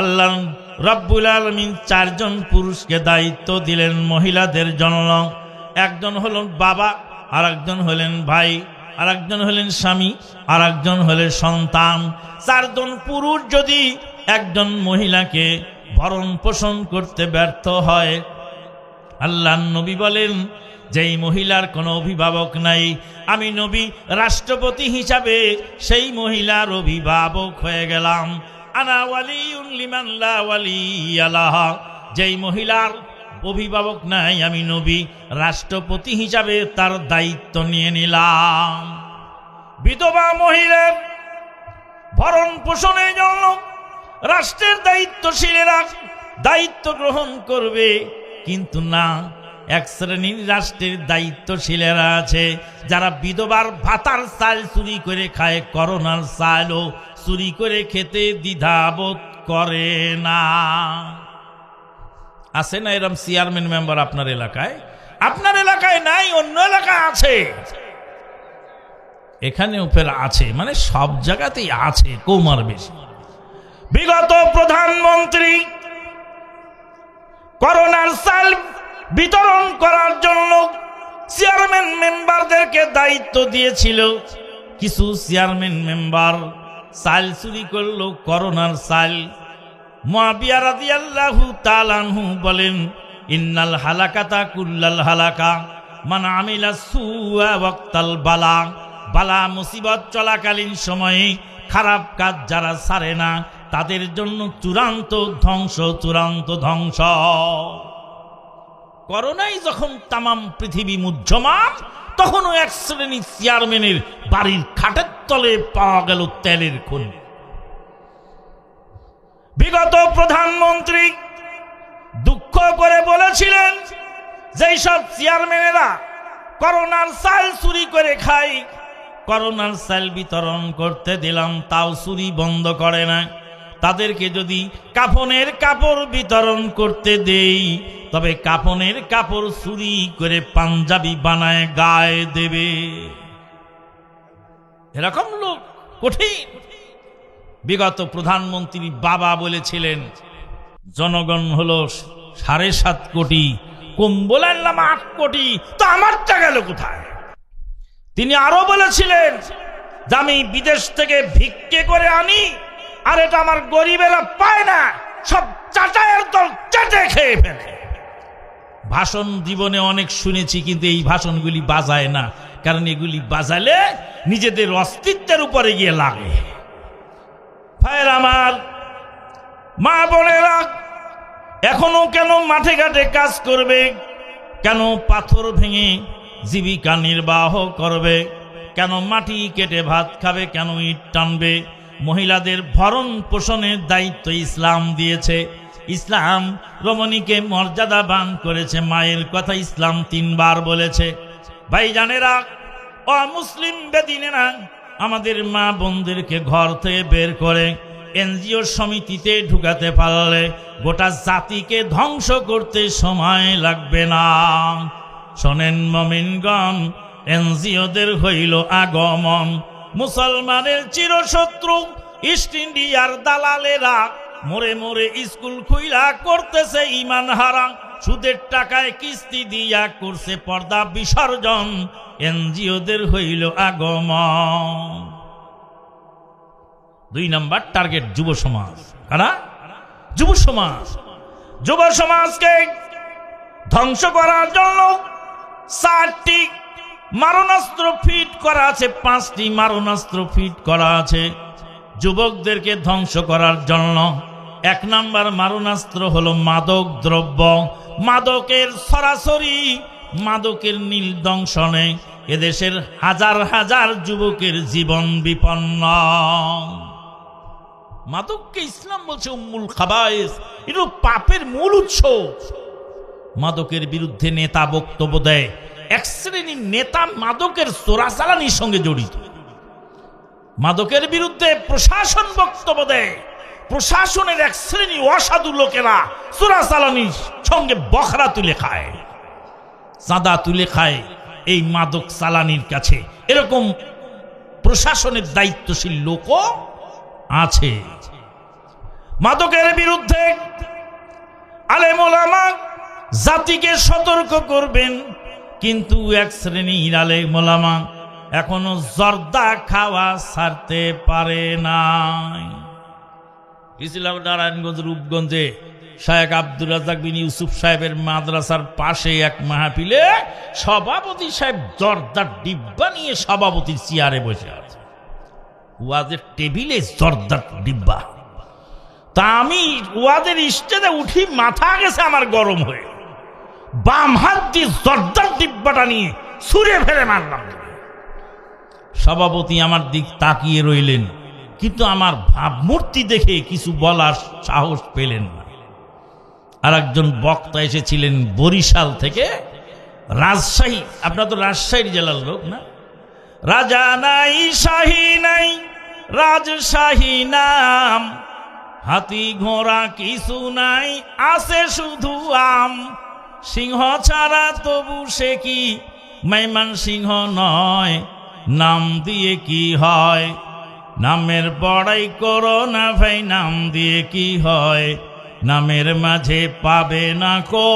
আল্লাহ রব্বুল আলমিন চারজন পুরুষকে দায়িত্ব দিলেন মহিলাদের জন্য একজন হলেন বাবা আর একজন হলেন ভাই আর একজন হলেন স্বামী আর একজন হলেন সন্তান। চারজন পুরুষ যদি একজন মহিলাকে ভরণ পোষণ করতে ব্যর্থ হয়, আল্লাহ নবী বলেন, যেই মহিলার কোনো অভিভাবক নাই, আমি নবী রাষ্ট্রপতি হিসাবে সেই মহিলার অভিভাবক হয়ে গেলাম। যেই মহিলার অভিভাবক নাই, আমি নবী, রাষ্ট্রপতি হিসাবে তার দায়িত্ব নিয়ে নিলাম। বিধবা মহিলার ভরণ পোষণের জন্য রাষ্ট্রের দায়িত্বশীলেরা দায়িত্ব গ্রহণ করবে। কিন্তু না, এক শ্রেণির রাষ্ট্রের দায়িত্বশীলেরা আছে, যারা বিধবার ভাতার চাল চুরি করে খায়, করোনার চালও চুরি করে খেতে দ্বিধাবোধ করে না। আছে না এরম চেয়ারম্যান মেম্বার আপনার এলাকায়? আপনার এলাকায় নাই, অন্য এলাকায় আছে। এখানেও ফের আছে মানে সব জায়গাতেই আছে কৌমার বেশি। বিগত প্রধানমন্ত্রী করোনার সাল বিতরণ করার জন্য চেয়ারম্যান মেম্বারদেরকে দায়িত্ব দিয়েছিল। কিছু চেয়ারম্যান মেম্বার সাল চুরি করল করোনার সাল। মুয়াবিয়া রাদিয়াল্লাহু তাআলাহু বলেন, ইন্নাল হালাকাতা কুল্লাল হালাকা, মান আমিলা সুয়া বালা। বালা মুসিবত চলাকালীন সময়ে খারাপ কাজ যারা সারে না, তাদের জন্য চূড়ান্ত ধ্বংস চূড়ান্ত ধ্বংস। করোনাই যখন তামাম পৃথিবী মুহ্যমান তখনও এক শ্রেণি চেয়ারম্যানের বাড়ির খাটের তলে পাওয়া গেল তেলের খনি। বিগত প্রধানমন্ত্রী দুঃখ করে বলেছিলেন যেই সব চেয়ারম্যানেরা করোনার সাল চুরি করে খাই করোনার সাল বিতরণ করতে দিলাম তাও চুরি বন্ধ করে না। তাদেরকে যদি কাফনের কাপড় বিতরণ করতে দেই, তবে কাফনের কাপড় চুরি করে পাঞ্জাবি বানায় গায়ে দেবে। এরকম লোক কঠিন। বিগত প্রধানমন্ত্রী বাবা বলেছিলেন, জনগণ হল সাড়ে সাত কোটি কম্বল আনলাম আট কোটি, তো আমার আমারটা গেল কোথায়? তিনি আরও বলেছিলেন, যে আমি বিদেশ থেকে ভিক্ষে করে আনি, আর এটা আমার গরিবেরা পায় না, সব চাচায়ের দল চেটে খেয়ে ফেলে। ভাষণ জীবনে অনেক শুনেছি, কিন্তু এই ভাষণগুলি বাজায় না। কারণ এগুলি বাজালে নিজেদের অস্তিত্বের উপরে গিয়ে লাগে। ভাইয়ের আমার, মা বোনেরা, এখনও কেন মাঠে ঘাটে কাজ করবে? কেন পাথর ভেঙে জীবিকা নির্বাহ করবে? কেন মাটি কেটে ভাত খাবে? কেন ইট টানবে? মহিলাদের ভরণ পোষণের দায়িত্ব ইসলাম দিয়েছে। ইসলাম রমণীকে মর্যাদাবান করেছে। মায়ের কথা ইসলাম তিনবার বলেছে। ভাইজানেরা ও মুসলিম বেদিনেরা আমাদের মা বোনদেরকে ঘর থেকে বের করে এনজিও সমিতিতে ঢুকাতে পারলে গোটা জাতিকে ধ্বংস করতে সময় লাগবে না। শোনেন মমিনগণ, এনজিওদের হইল আগমন। মুসলমানের চিরশত্রু, ইস্ট ইন্ডিয়ার দালালেরা মোরে মোরে স্কুল খুইলা করতেছে ইমান হারা। সুদের টাকায় কিস্তি দিয়া করছে পর্দা বিসর্জন। এনজিওদের হইল আগমন। দুই নাম্বার টার্গেট যুব সমাজ। কারা? যুব সমাজ। যুব সমাজকে ধ্বংস করার জন্য চারটি মারণাস্ত্র ফিট করা আছে, পাঁচটি মারণাস্ত্র ফিট করা আছে। যুবকদেরকে ধ্বংস করার জন্য এক নাম্বার মারণাস্ত্র হলো মাদক দ্রব্য। মাদকের সরাসরি, মাদকের নীল দংশনে এদেশের হাজার হাজার যুবকের জীবন বিপন্ন। মাদককে ইসলাম বলছে উম্মুল খাবায়েস এটা পাপের মূল উৎস। মাদকের বিরুদ্ধে নেতা বক্তব্য দেয়, এক শ্রেণির নেতা মাদকের চোরাচালানির সঙ্গে জড়িত। মাদকের বিরুদ্ধে প্রশাসন বক্তব্য দেয় প্রশাসনের এক শ্রেণি অসাধু লোকেরা চোরাচালানির সঙ্গে বখরা তুলে খায়, চাঁদা তুলে খায় এই মাদক চালানির কাছে। এরকম প্রশাসনের দায়িত্বশীল লোকও আছে। মাদকের বিরুদ্ধে আলেমোলামা জাতিকে সতর্ক করবেন, কিন্তু এক শ্রেণির আলেমোলামা এখনও জর্দা খাওয়া ছাড়তে পারে নাই। গেছিলাম নারায়ণগঞ্জ, রূপগঞ্জে। শায়েক আব্দুল রাজাক বিন ইউসুফ সাহেবের মাদ্রাসার পাশে এক মাহফিলে সভাপতি সাহেব জর্দার ডিব্বা নিয়ে সভাপতির চেয়ারে বসে আছে। ওয়াজের টেবিলে জর্দার ডিব্বা। তা আমি ওয়াদের স্টেজে উঠি, মাথা গেছে আমার গরম হয়ে। বাম হাত দিয়ে জর্দার ডিব্বাটা নিয়ে ছুঁড়ে ফেলে মারলাম। সভাপতি আমার দিক তাকিয়ে রইলেন। কিন্তু আমার ভাবমূর্তি দেখে কিছু বলার সাহস পেলেন না। আর একজন বক্তা এসেছিলেন বরিশাল থেকে। রাজশাহী, আপনার তো রাজশাহীর জেলার লোক না? রাজা নাই, শাহী নাই, রাজশাহী নাম। হাতি ঘোড়া কিছু নাই, আছে শুধু আম। সিংহ ছাড়া তবু সে কি? মেমান সিংহ নয়, নাম দিয়ে কি হয়? নামের বড়াই করো না ভাই, নাম দিয়ে কি হয়? নামের মাঝে পাবে না কো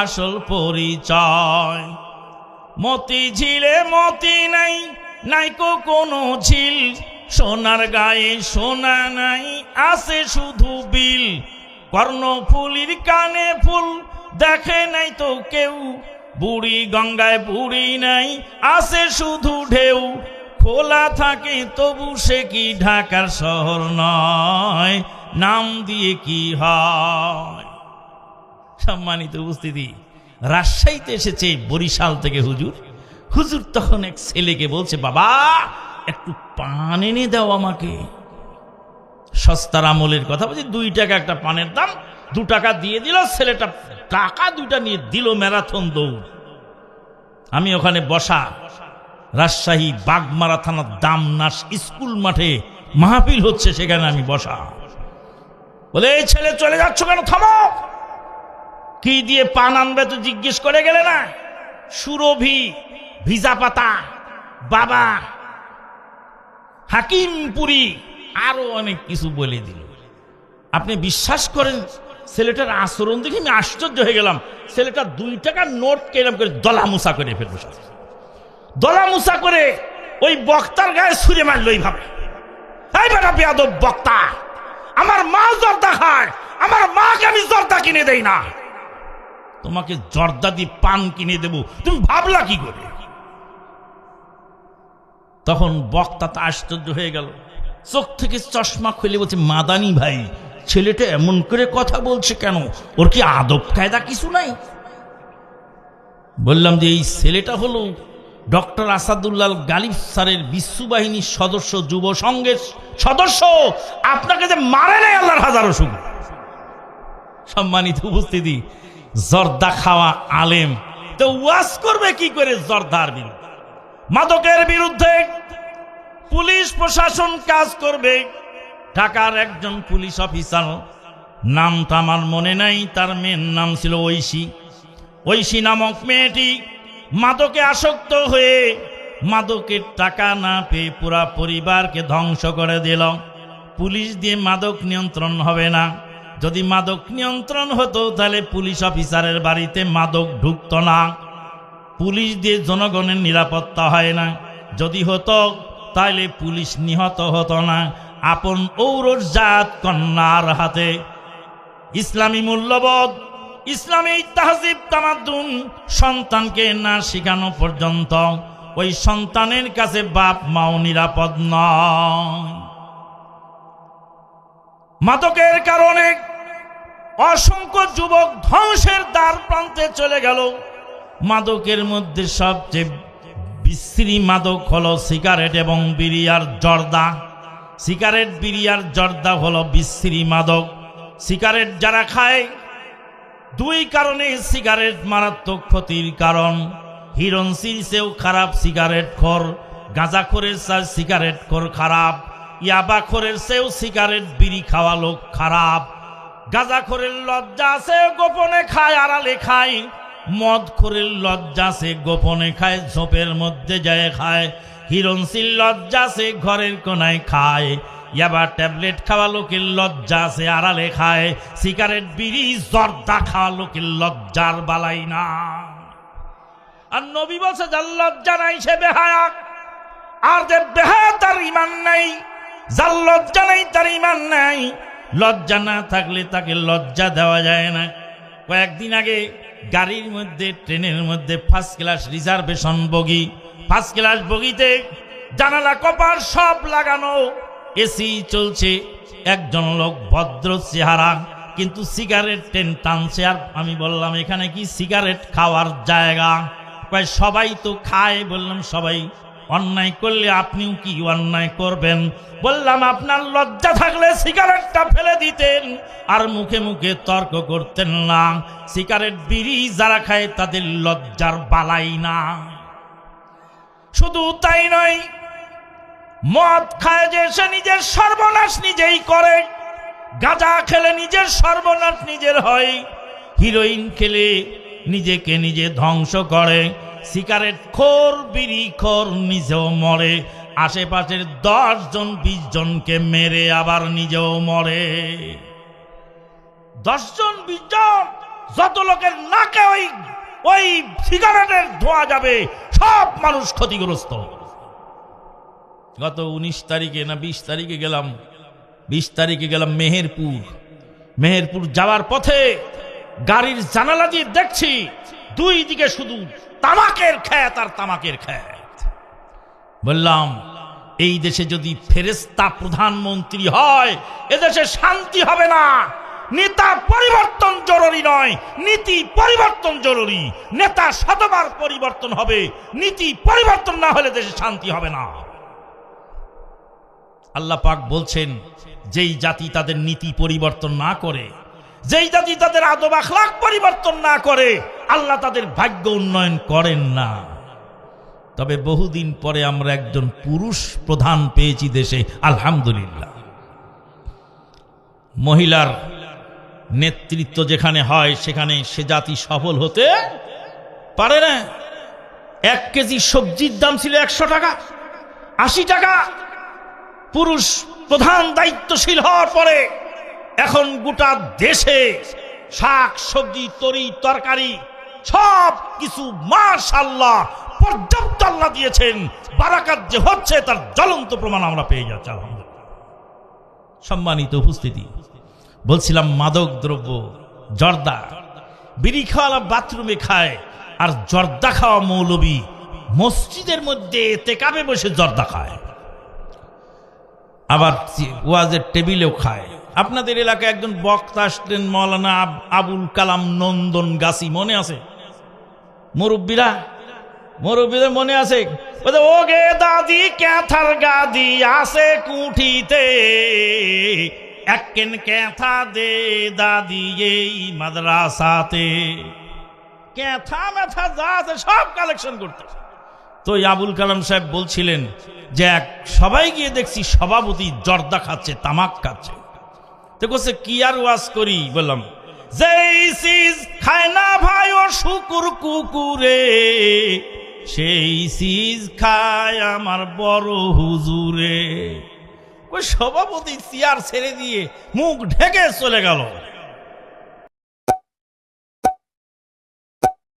আসল পরিচয়। মতি ঝিলে মতি নাই নাই কো কোনো ঝিল। সোনার গায়ে সোনা নাই, আছে শুধু বিল। কর্ণফুলির কানে ফুল দেখে নাই তো কেউ। বুড়ি গঙ্গায় বুড়ি নাই, আছে শুধু ঢেউ। খোলা থাকে, তবু সে কি ঢাকার শহর নয়? নাম দিয়ে কি হয়? সম্মানিত উপস্থিতি, রাজশাহীতে এসেছে বরিশাল থেকে হুজুর। হুজুর তখন এক ছেলেকে বলছে, বাবা, একটু পান এনে দাও আমাকে। সস্তার আমলের কথা বলছি, দুই টাকা একটা পানের দাম, দু টাকা দিয়ে দিল, ছেলেটা টাকা দুইটা নিয়ে দিল ম্যারাথন দৌড়। আমি ওখানে বসা রাজশাহী বাগমারা থানার দামনাস স্কুল মাঠে মাহফিল হচ্ছে, সেখানে আমি বসা। বলে, এই ছেলে চলে যাচ্ছ কেন? থামো! কি দিয়ে পান আনবে তো জিজ্ঞেস করে গেলে না। সুরভি, ভিজা পাতা, বাবা, হাকিমপুরি, আরও অনেক কিছু বলে দিল। আপনি বিশ্বাস করেন, ছেলেটার আচরণ দেখে আমি আশ্চর্য হয়ে গেলাম। ছেলেটা দুই টাকার নোট কেরাম করে দলা মুসা করে ফেলব দলা মুসা করে ওই বক্তার গায়ে ছুঁড়ে মারলো এইভাবে। এই বেটা বেয়াদব বক্তা, আমার মা জর্দা খায়, আমার মাকে আমি জর্দা কিনে দেই না। তোমাকে জর্দা দিয়ে পান কিনে দেব, তুমি ভাবলা কি করে? তখন বক্তা তা আশ্চর্য হয়ে গেল। চোখ থেকে চশমা খুলে বলছে, মাদানি ভাই, ছেলেটা এমন করে কথা বলছে কেন? ওর কি আদব কায়দা কিছু নাই? বললাম যে, এই ছেলেটা হলো ডক্টর আসাদুল্লাল গালিব স্যারের বিশ্ববাহিনীর সদস্য, যুব সংঘের সদস্য, আপনাকে যে মারে নাই আল্লাহর হাজারো শুভ সম্মানিত উপস্থিতি, জর্দা খাওয়া আলেম, তো ওয়াজ করবে কি করে জর্দার বিরুদ্ধে? মাদকের বিরুদ্ধে পুলিশ প্রশাসন কাজ করবে। ঢাকার একজন পুলিশ অফিসার, নামটা আমার মনে নাই, তার মেয়ের নাম ছিল ঐশী। ঐশী নামক মেয়েটি মাদকে আসক্ত হয়ে মাদকের টাকা না পেয়ে পুরা পরিবারকে ধ্বংস করে দিল। পুলিশ দিয়ে মাদক নিয়ন্ত্রণ হবে না। যদি মাদক নিয়ন্ত্রণ হতো, তাহলে পুলিশ অফিসারের বাড়িতে মাদক ঢুকতো না। পুলিশ দিয়ে জনগণের নিরাপত্তা হয় না। যদি হতো, তাহলে পুলিশ নিহত হতো না। আপন ঔরজাত কন্যার হাতে। ইসলামী মূল্যবোধ ইসলামী তাহজিব তামাদ্দুন সন্তানকে না শেখানো পর্যন্ত ওই সন্তানের কাছে বাপ মাও নিরাপদ নয়। মাদকের কারণে অসংখ্য যুবক ধ্বংসের দ্বার প্রান্তে চলে গেল। মাদকের মধ্যে সবচেয়ে বিশ্রী মাদক হলো সিগারেট এবং বিরিয়ার জর্দা। সিগারেট বিরিয়ার জর্দা হলো বিশ্রী মাদক। সিগারেট যারা খায় দুই কারণে সিগারেট মারাত্মক ক্ষতির কারণ। হিরণ সিরিসেও খারাপ সিগারেট খোর, গাঁজা খোরের চার সিগারেট খর খারাপ, ইয়াবা খোরের চেয়েও সিগারেট বিড়ি খাওয়া লোক খারাপ। গাঁজা খোরের লজ্জা আছে, গোপনে খায়, আড়ালে খায়। মদ খোরের লজ্জা আছে, গোপনে খায়, ঝোপের মধ্যে যায়, খায়। হিরণশীল লজ্জা সে ঘরের কোনায় খায়। ইয়াবা ট্যাবলেট খাওয়া লোকের লজ্জা সে আড়ালে খায়। সিগারেট, বিড়ি, জর্দা খাওয়া লোকের লজ্জার বালাই না। আর নবী বলছে, যার লজ্জা নাই সে বেহায়া। আর যে বেহায়া, তার ইমান নাই। যার লজ্জা নাই, তার ইমান নাই। লজ্জা না থাকলে তাকে লজ্জা দেওয়া যায় না। কয়েকদিন আগে গাড়ির মধ্যে, ট্রেনের মধ্যে ফার্স্ট ক্লাস রিজার্ভেশন বগি ফার্স্ট ক্লাস বগিতে, জানালা কপার সব লাগানো। এসি চলছে, একজন লোক ভদ্র চেহারা, কিন্তু সিগারেট টেন টানছে। আর আমি বললাম, এখানে কি সিগারেট খাওয়ার জায়গা? কয়, সবাই তো খায়। বললাম, সবাই অন্যায় করলে আপনিও কি অন্যায় করবেন? বললাম, আপনার লজ্জা থাকলে সিগারেটটা ফেলে দিতেন, আর মুখে মুখে তর্ক করতেন না। সিগারেট বিড়ি যারা খায়, তাদের লজ্জার বালাই না। শুধু তাই নয়, মদ খায় যে সে নিজের সর্বনাশ নিজেই করে, গাঁজা খেলে নিজের সর্বনাশ নিজের হয়, হিরোইন খেলে নিজেকে নিজে ধ্বংস করে, সিগারেট খোর, বিড়ি খোর নিজেও মরে, আশেপাশের দশ জন, বিশ জনকে মেরে আবার নিজেও মরে। দশজন বিশ জন, যত লোকের নাকে ওই ওই সিগারেটের ধোয়া যাবে সব মানুষ ক্ষতিগ্রস্ত। গত উনিশ তারিখে না বিশ তারিখে গেলাম, বিশ তারিখে গেলাম মেহেরপুর। মেহেরপুর যাওয়ার পথে গাড়ির জানালা দিয়ে দেখছি দুই দিকে শুধু তামাকের খ্যাত আর তামাকের খ্যাত বললাম, এই দেশে যদি ফেরেস্তা প্রধানমন্ত্রী হয়, এদেশে শান্তি হবে না। নেতা পরিবর্তন জরুরি নয়, নীতি পরিবর্তন জরুরি। নেতা শতবার পরিবর্তন হবে, নীতি পরিবর্তন না হলে দেশে শান্তি হবে না। আল্লাহ পাক বলছেন, যেই জাতি তাদের নীতি পরিবর্তন না করে, যেই জাতি তাদের আদব আখলাক পরিবর্তন না করে, আল্লাহ তাদের ভাগ্য উন্নয়ন করেন না। তবে বহুদিন পরে আমরা একজন পুরুষ প্রধান পেয়েছি দেশে, আলহামদুলিল্লাহ। মহিলার নেতৃত্ব যেখানে হয়, সেখানে সে জাতি সফল হতে পারে না। এক কেজি সবজির দাম ছিল একশো টাকা, আশি টাকা। পুরুষ প্রধান দায়িত্বশীল হওয়ার পরে এখন গোটা দেশে শাক, সবজি, তরি, তরকারি, সব কিছু মাশাল্লাহ পর্যাপ্ত আল্লাহ দিয়েছেন। বারাকাত যে হচ্ছে, তার জ্বলন্ত প্রমাণ আমরা পেয়ে যাচ্ছি, আলহামদুলিল্লাহ। সম্মানিত উপস্থিতি বলছিলাম মাদক দ্রব্য জর্দা। বিড়ি খাওয়ালা বাথরুমে খায় আর জর্দা খাওয়া মৌলবী মসজিদের মধ্যে তেকাবে বসে জর্দা খায়। আবার ওয়াজের টেবিলেও খায়। আপনাদের এলাকায় একজন বক্তা আসলেন মৌলানা আব- আবুল কালাম নন্দন গাছি মনে আছে? মুরব্বীরা? মুরব্বীদের মনে আছে? বলে, ও গে দাদি ক্যাথার গাদি আছে কুঠিতে। এককেন ক্যাথা দে দাদি এই মাদ্রাসাতে। ক্যাথা ম্যাথা যা আছে সব কালেকশন করতে। তো আবুল কালাম সাহেব বলছিলেন যে এক সবাই গিয়ে দেখছি সভাপতি জর্দা খাচ্ছে, তামাক খাচ্ছে। তো কোসে কি আর ওয়াজ করি? বললাম, যেই সিজ খায় না ভাই ও শুকুর কুকুরে, সেই সিজ খায় আমার বড় হুজুরে। ওই সভাপতি চেয়ার ছেড়ে দিয়ে মুখ ঢেকে চলে গেল।